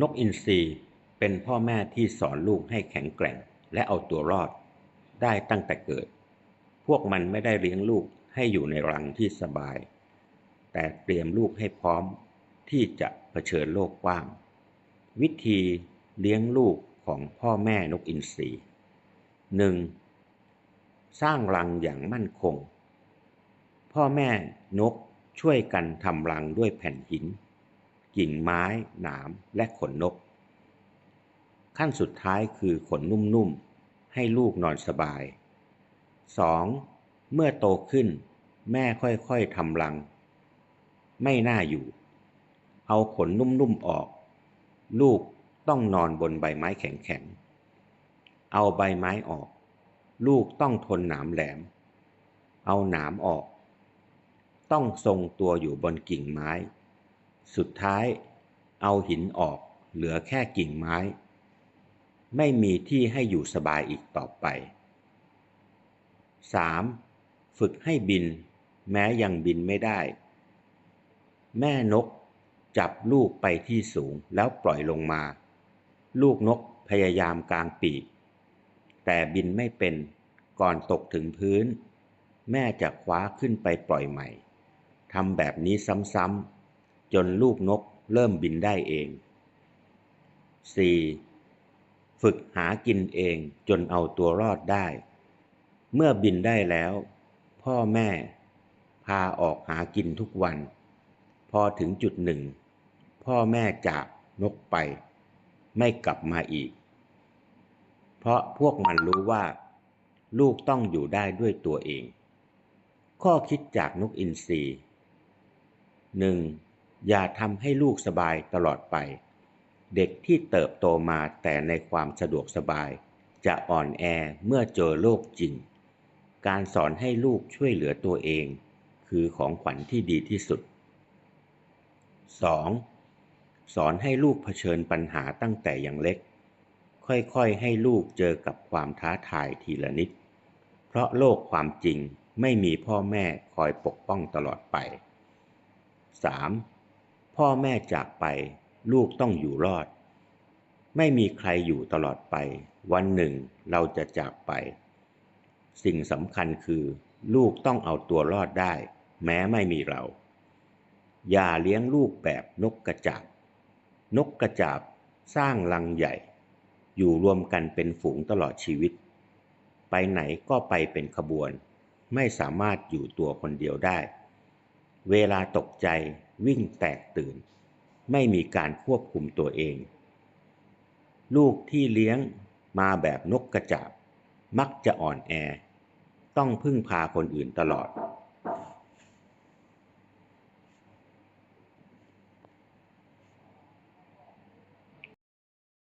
นกอินทรีเป็นพ่อแม่ที่สอนลูกให้แข็งแกร่งและเอาตัวรอด ได้ตั้งแต่เกิด พวกมันไม่ได้เลี้ยงลูกให้อยู่ในรังที่สบาย แต่เตรียมลูกให้พร้อมที่จะเผชิญโลกกว้าง วิธีเลี้ยงลูกของพ่อแม่นกอินทรีหนึ่งสร้างรังอย่างมั่นคง พ่อแม่นกช่วยกันทำรังด้วยแผ่นหิน กิ่งไม้ หนาม และขนนก ขั้นสุดท้ายคือขนนุ่มๆ ให้ลูกนอนสบาย 2. เมื่อโตขึ้น แม่ค่อยๆทำรัง ไม่น่าอยู่ เอาขนนุ่มๆออก ลูกต้องนอนบนใบไม้แข็งๆ เอาใบไม้ออก ลูกต้องทนหนามแหลม เอาหนามออก ต้องทรงตัวอยู่บนกิ่งไม้ สุดท้ายเอาหินออกเหลือแค่กิ่งไม้ ไม่มีที่ให้อยู่สบายอีกต่อไป 3. ฝึกให้บินแม้ยังบินไม่ได้ แม่นกจับลูกไปที่สูงแล้วปล่อยลงมา ลูกนกพยายามกลางปีก แต่บินไม่เป็นก่อนตกถึงพื้น แม่จะคว้าขึ้นไปปล่อยใหม่ทำแบบนี้ซ้ำๆ จนลูกนกเริ่มบินได้เอง 4. ฝึกหากินเองจนเอาตัวรอดได้ เมื่อบินได้แล้ว พ่อแม่ พาออกหากินทุกวัน พอถึงจุดหนึ่ง พ่อแม่จากนกไป ไม่กลับมาอีก เพราะพวกมันรู้ว่า ลูกต้องอยู่ได้ด้วยตัวเอง ข้อคิดจากนกอินทรีหนึ่ง อย่าทำให้ลูกสบายตลอดไป เด็กที่เติบโตมาแต่ในความสะดวกสบาย จะอ่อนแอเมื่อเจอโลกจริง การสอนให้ลูกช่วยเหลือตัวเอง คือของขวัญที่ดีที่สุด 2. สอนให้ลูกเผชิญปัญหาตั้งแต่อย่างเล็ก ค่อยๆให้ลูกเจอกับความท้าทายทีละนิด เพราะโลกความจริงไม่มีพ่อแม่คอยปกป้องตลอดไป 3. พ่อแม่จากไป ลูกต้องอยู่รอด ไม่มีใครอยู่ตลอดไป วันหนึ่งเราจะจากไป สิ่งสำคัญคือ ลูกต้องเอาตัวรอดได้ แม้ไม่มีเรา อย่าเลี้ยงลูกแบบนกกระจาบ นกกระจาบสร้างรังใหญ่ อยู่รวมกันเป็นฝูงตลอดชีวิต ไปไหนก็ไปเป็นขบวน ไม่สามารถอยู่ตัวคนเดียวได้ เวลาตกใจวิ่งแตกตื่น ไม่มีการควบคุมตัวเอง ลูกที่เลี้ยงมาแบบนกกระจาบ มักจะอ่อนแอ ต้องพึ่งพาคนอื่นตลอด